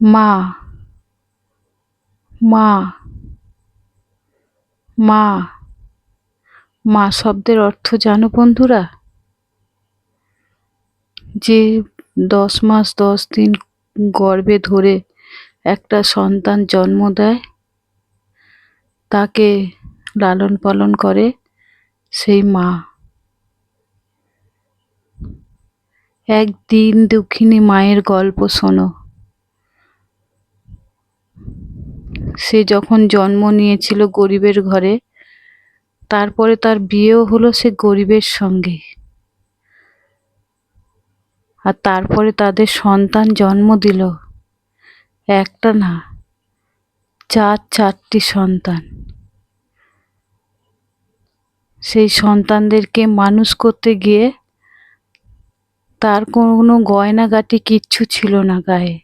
মা মা মা মা শব্দের অর্থ জানো বন্ধুরা? যে দশ মাস দশ দিন গর্ভে ধরে একটা সন্তান জন্ম দেয়, তাকে লালন পালন করে সেই মা। একদিন দুঃখিনী মায়ের গল্প শোনো। সে যখন জন্ম নিয়েছিল গরিবের ঘরে, তারপরে তার বিয়েও হলো সে গরিবের সঙ্গে। আর তারপরে তাদের সন্তান জন্ম দিল। একটা না, চার চারটি সন্তান। সেই সন্তানদেরকে মানুষ করতে গিয়ে তার কোনো গয়নাগাটি কিচ্ছু ছিল না গায়ে।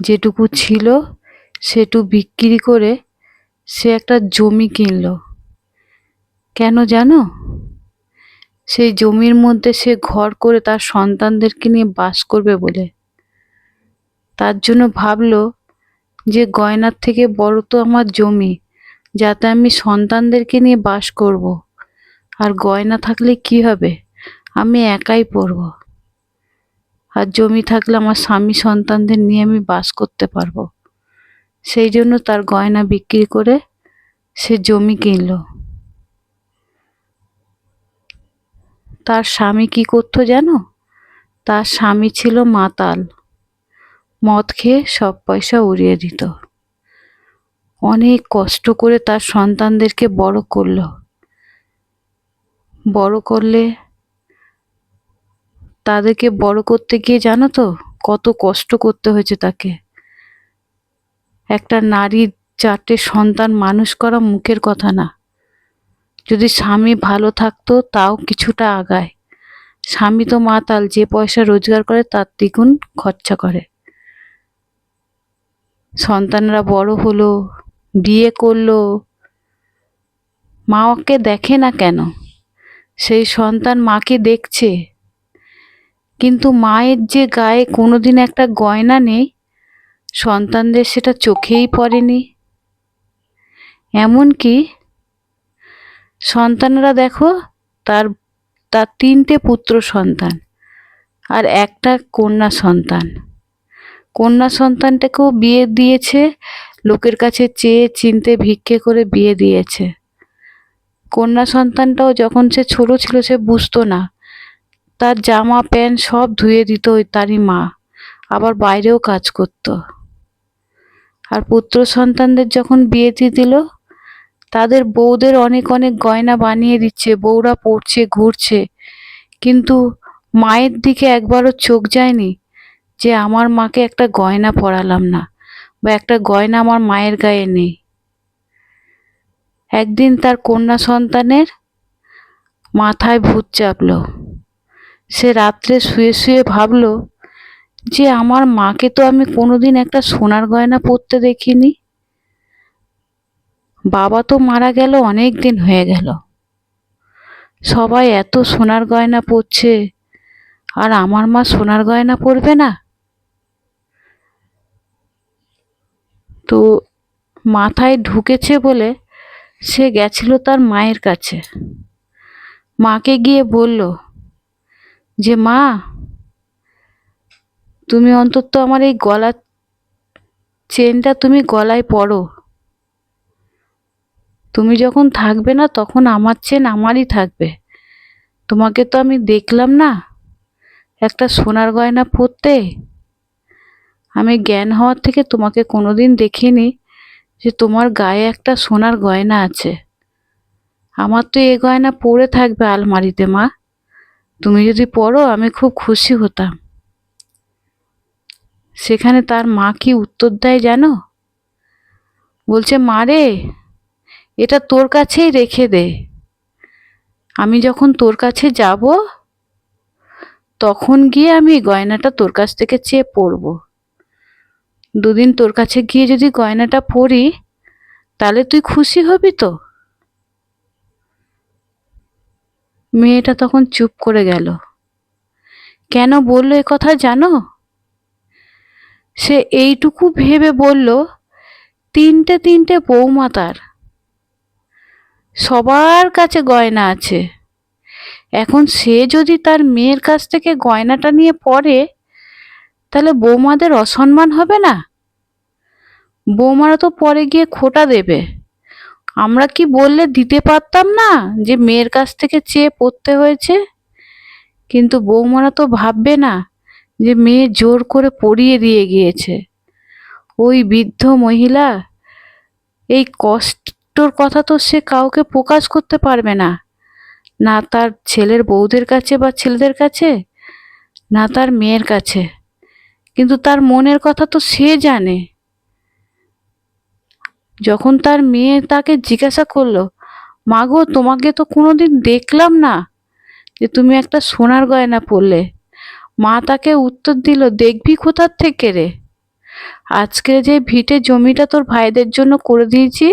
যেটুকু ছিল সেটু বিক্রি করে সে একটা জমি কিনল। কেন জানো? সেই জমির মধ্যে সে ঘর করে তার সন্তানদেরকে নিয়ে বাস করবে বলে। তার জন্য ভাবল যে গয়নার থেকে বড় তো আমার জমি, যাতে আমি সন্তানদেরকে নিয়ে বাস করব। আর গয়না থাকলে কি হবে? আমি একাই পড়ব। আর জমি থাকলে আমার স্বামী সন্তানদের নিয়ে আমি বাস করতে পারব। সেই জন্য তার গয়না বিক্রি করে সে জমি কিনলো। তার স্বামী কি করতো জানো? তার স্বামী ছিল মাতাল। মদ খেয়ে সব পয়সা উড়িয়ে দিত। অনেক কষ্ট করে তার সন্তানদেরকে বড় করল। বড় করলে তাদেরকে বড় করতে গিয়ে জানো তো, কত কষ্ট করতে হয়েছে তাকে। একটা নারীর চারটে সন্তান মানুষ করা মুখের কথা না। যদি স্বামী ভালো থাকতো, তাও কিছুটা আগায়। স্বামী তো মাতাল, যে পয়সা রোজগার করে, তার দ্বিগুণ খরচা করে। সন্তানরা বড় হলো, বিয়ে করল, মা ওকে দেখে না কেন? সেই সন্তান মাকে দেখছে। কিন্তু মায়ের যে গায়ে কোনোদিন একটা গয়না নেই সন্তানদের সেটা চোখেই পড়েনি। এমনকি সন্তানরা দেখো, তার তার তিনটে পুত্র সন্তান আর একটা কন্যা সন্তান। কন্যা সন্তানটাকেও বিয়ে দিয়েছে, লোকের কাছে চেয়ে চিনতে ভিক্ষে করে বিয়ে দিয়েছে। কন্যা সন্তানটাও যখন সে ছোট ছিল, সে বুঝতো না। তার জামা, প্যান্ট সব ধুয়ে দিত ওই তারই মা। আবার বাইরেও কাজ করত। আর পুত্র সন্তানদের যখন বিয়ে দিয়ে দিল, তাদের বউদের অনেক অনেক গয়না বানিয়ে দিচ্ছে, বউরা পড়ছে, ঘুরছে। কিন্তু মায়ের দিকে একবারও চোখ যায়নি যে আমার মাকে একটা গয়না পরালাম না বা একটা গয়না আমার মায়ের গায়ে নেই। একদিন তার কন্যা সন্তানের মাথায় ভূত চাপল। সে রাত্রে শুয়ে শুয়ে ভাবলো যে আমার মাকে তো আমি কোনোদিন একটা সোনার গয়না পরতে দেখিনি। বাবা তো মারা গেল, অনেক দিন হয়ে গেল। সবাই এত সোনার গয়না পরছে, আর আমার মা সোনার গয়না পরবে না? তো মাথায় ঢুকেছে বলে সে গেছিল তার মায়ের কাছে। মাকে গিয়ে বলল, যে মা তুমি অন্তত আমার এই গলার চেনটা তুমি গলায় পরো তুমি যখন থাকবে না, তখন আমার চেন আমারই থাকবে। তোমাকে তো আমি দেখলাম না, একটা সোনার গয়না পরতে। আমি জ্ঞান হওয়ার থেকে তোমাকে কোনোদিন দেখিনি যে তোমার গায়ে একটা সোনার গয়না আছে। আমার তো এ গয়না পরে থাকবে আলমারিতে, মা। তুমি যদি পড়ো, আমি খুব খুশি হতাম। সেখানে তার মা কি উত্তর দেয় জানো? বলছে, মা রে, এটা তোর কাছেই রেখে দে। আমি যখন তোর কাছে যাব, তখন গিয়ে আমি গয়নাটা তোর কাছ থেকে চেয়ে পরব। দুদিন তোর কাছে গিয়ে যদি গয়নাটা পরি, তাহলে তুই খুশি হবি তো? মেয়েটা তখন চুপ করে গেল। কেন বলল এ কথা জানো? সে এইটুকু ভেবে বলল, তিনটে তিনটে বৌমা তার। সবার কাছে গয়না আছে। এখন সে যদি তার মেয়ের কাছ থেকে গয়নাটা নিয়ে পড়ে, তাহলে বৌমাদের অসম্মান হবে না? বৌমারা তো পরে গিয়ে খোটা দেবে। আমরা কি বললে দিতে পারতাম না যে মেয়ের কাছ থেকে চেয়ে পড়তে হয়েছে? কিন্তু বৌমারা তো ভাববে না যে মেয়ে জোর করে পড়িয়ে দিয়ে গিয়েছে। ওই বৃদ্ধ মহিলা, এই কষ্টর কথা তো সে কাউকে প্রকাশ করতে পারবে না। না তার ছেলের বউদের কাছে বা ছেলেদের কাছে, না তার মেয়ের কাছে। কিন্তু তার মনের কথা তো সে জানে। যখন তার মেয়ে তাকে জিজ্ঞাসা করল মাগো তোমাকে তো কোনোদিন দেখলাম না যে তুমি একটা সোনার গয়না পরলে। মা তাকে উত্তর দিল, দেখবি কোথার থেকে রে? আজকে যে ভিটে জমিটা তোর ভাইদের জন্য করে দিয়েছি,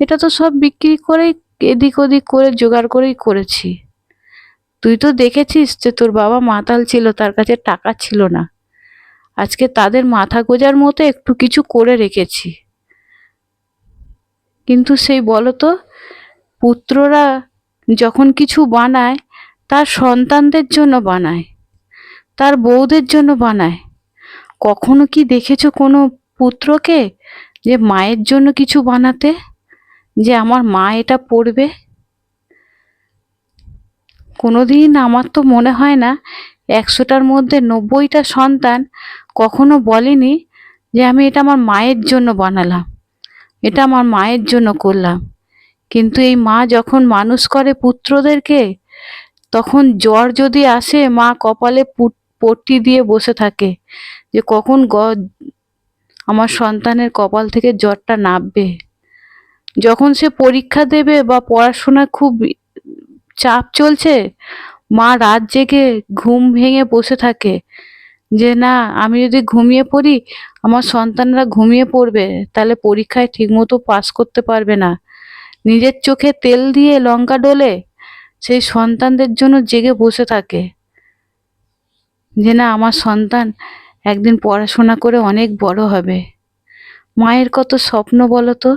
এটা তো সব বিক্রি করেই এদিক ওদিক করে জোগাড় করেই করেছি। তুই তো দেখেছিস যে তোর বাবা মাতাল ছিল, তার কাছে টাকা ছিল না। আজকে তাদের মাথা গোজার মতো একটু কিছু করে রেখেছি। কিন্তু সেই বলতো, পুত্ররা যখন কিছু বানায়, তার সন্তানদের জন্য বানায়। তার বউদের জন্য বানায়। কখনো কি দেখেছ কোনো পুত্রকে যে মায়ের জন্য কিছু বানাতে? যে আমার মা এটা পড়বে? কোনোদিন আমার তো মনে হয় না একশোটার মধ্যে নব্বইটা সন্তান কখনো বলেনি যে আমি এটা আমার মায়ের জন্য বানালাম, এটা আমার মায়ের জন্য করলাম। কিন্তু এই মা যখন মানুষ করে পুত্রদেরকে, তখন জ্বর যদি আসে, মা কপালে পুট- পট্টি দিয়ে বসে থাকে যে কখন গ আমার সন্তানের কপাল থেকে জ্বরটা নামবে। যখন সে পরীক্ষা দেবে বা পড়াশোনায় খুব চাপ চলছে মা রাত জেগে ঘুম ভেঙে বসে থাকে যে না আমি যদি ঘুমিয়ে পড়ি আমার সন্তানরা ঘুমিয়ে পড়বে তাহলে পরীক্ষায় ঠিকমতো পাস করতে পারবে না। নিজের চোখে তেল দিয়ে লঙ্কা ডলে সেই সন্তানদের জন্য জেগে বসে থাকে। যে না, আমার সন্তান একদিন পড়াশোনা করে অনেক বড় হবে। মায়ের কত স্বপ্ন বলো তো?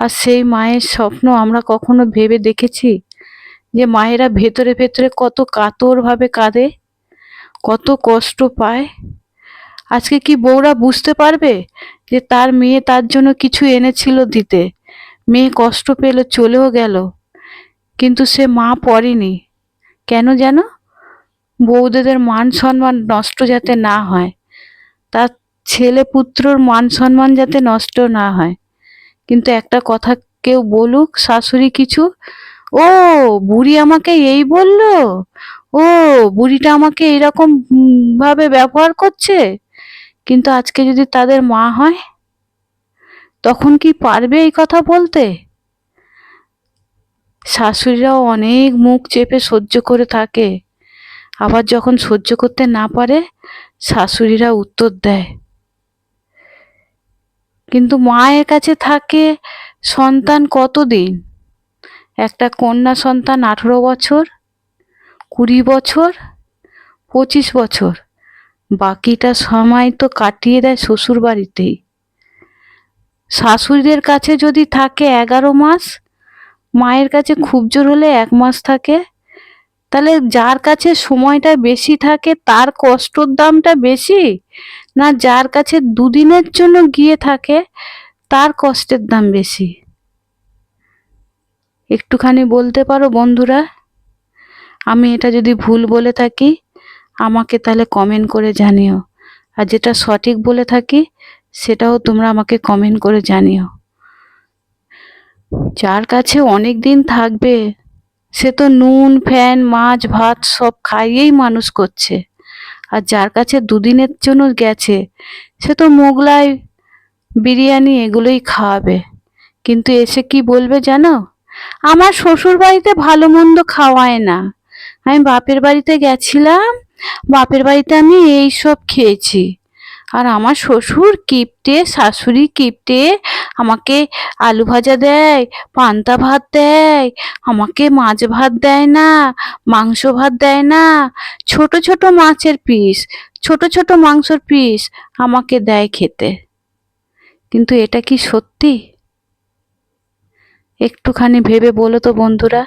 আর সেই মায়ের স্বপ্ন আমরা কখনো ভেবে দেখেছি? যে মায়েরা ভেতরে ভেতরে কত কাতরভাবে কাঁদে, কত কষ্ট পায়। আজকে কি বউরা বুঝতে পারবে যে তার মেয়ে তার জন্য কিছু এনেছিল দিতে? মেয়ে কষ্ট পেল চলেও গেল, কিন্তু সে মা পড়েনি। কেন যেন বৌদেদের মান সম্মান নষ্ট যাতে না হয়, তার ছেলে পুত্রর মান সম্মান যাতে নষ্ট না হয়। কিন্তু একটা কথা কেউ বলুক, শাশুড়ি কিছু, ও, বুড়ি আমাকে এই বলল? ও, বুড়িটা আমাকে এরকম ভাবে ব্যবহার করছে? কিন্তু আজকে যদি তাদের মা হয়, তখন কি পারবে এই কথা বলতে? শাশুড়িরাও অনেক মুখ চেপে সহ্য করে থাকে। আবার যখন সহ্য করতে না পারে, শাশুড়িরা উত্তর দেয়। কিন্তু মায়ের কাছে থাকে সন্তান কতদিন? একটা কন্যা সন্তান আঠেরো বছর, কুড়ি বছর, পঁচিশ বছর। বাকিটা সময় তো কাটিয়ে দেয় শ্বশুর বাড়িতেই শাশুড়িদের কাছে যদি থাকে এগারো মাস, মায়ের কাছে খুব জোর হলে এক মাস থাকে। তাহলে যার কাছে সময়টা বেশি থাকে, তার কষ্টর দামটা বেশি? না যার কাছে দুদিনের জন্য গিয়ে থাকে, তার কষ্টের দাম বেশি? একটুখানি বলতে পারো বন্ধুরা? আমি এটা যদি ভুল বলে থাকি, আমাকে তাহলে কমেন্ট করে জানিও। আর যেটা সঠিক বলে থাকি, সেটাও তোমরা আমাকে কমেন্ট করে জানিও। যার কাছে অনেক দিন থাকবে সে তো নুন, ফ্যান, মাছ, ভাত সব খাইয়েই মানুষ করছে। আর যার কাছে দুদিনের জন্য গেছে, সে তো মোগলাই বিরিয়ানি এগুলোই খাওয়াবে। কিন্তু এসে কি বলবে জানো? আমার শ্বশুর বাড়িতে ভালো মন্দ খাওয়ায় না। আমি বাপের বাড়িতে গেছিলাম, বাপের বাড়িতে আমি এই সব খেয়েছি। আর আমার শ্বশুর কিপটে, শাশুড়ি কিপটে, আমাকে আলু ভাজা দেয়, পান্তা ভাত দেয়, আমাকে মাছ ভাত দেয় না, মাংস ভাত দেয় না। ছোট ছোট মাছের পিস, ছোট ছোট মাংসর পিস আমাকে দেয় খেতে। কিন্তু এটা কি সত্যি? একটুখানি ভেবে বলো তো বন্ধুরা।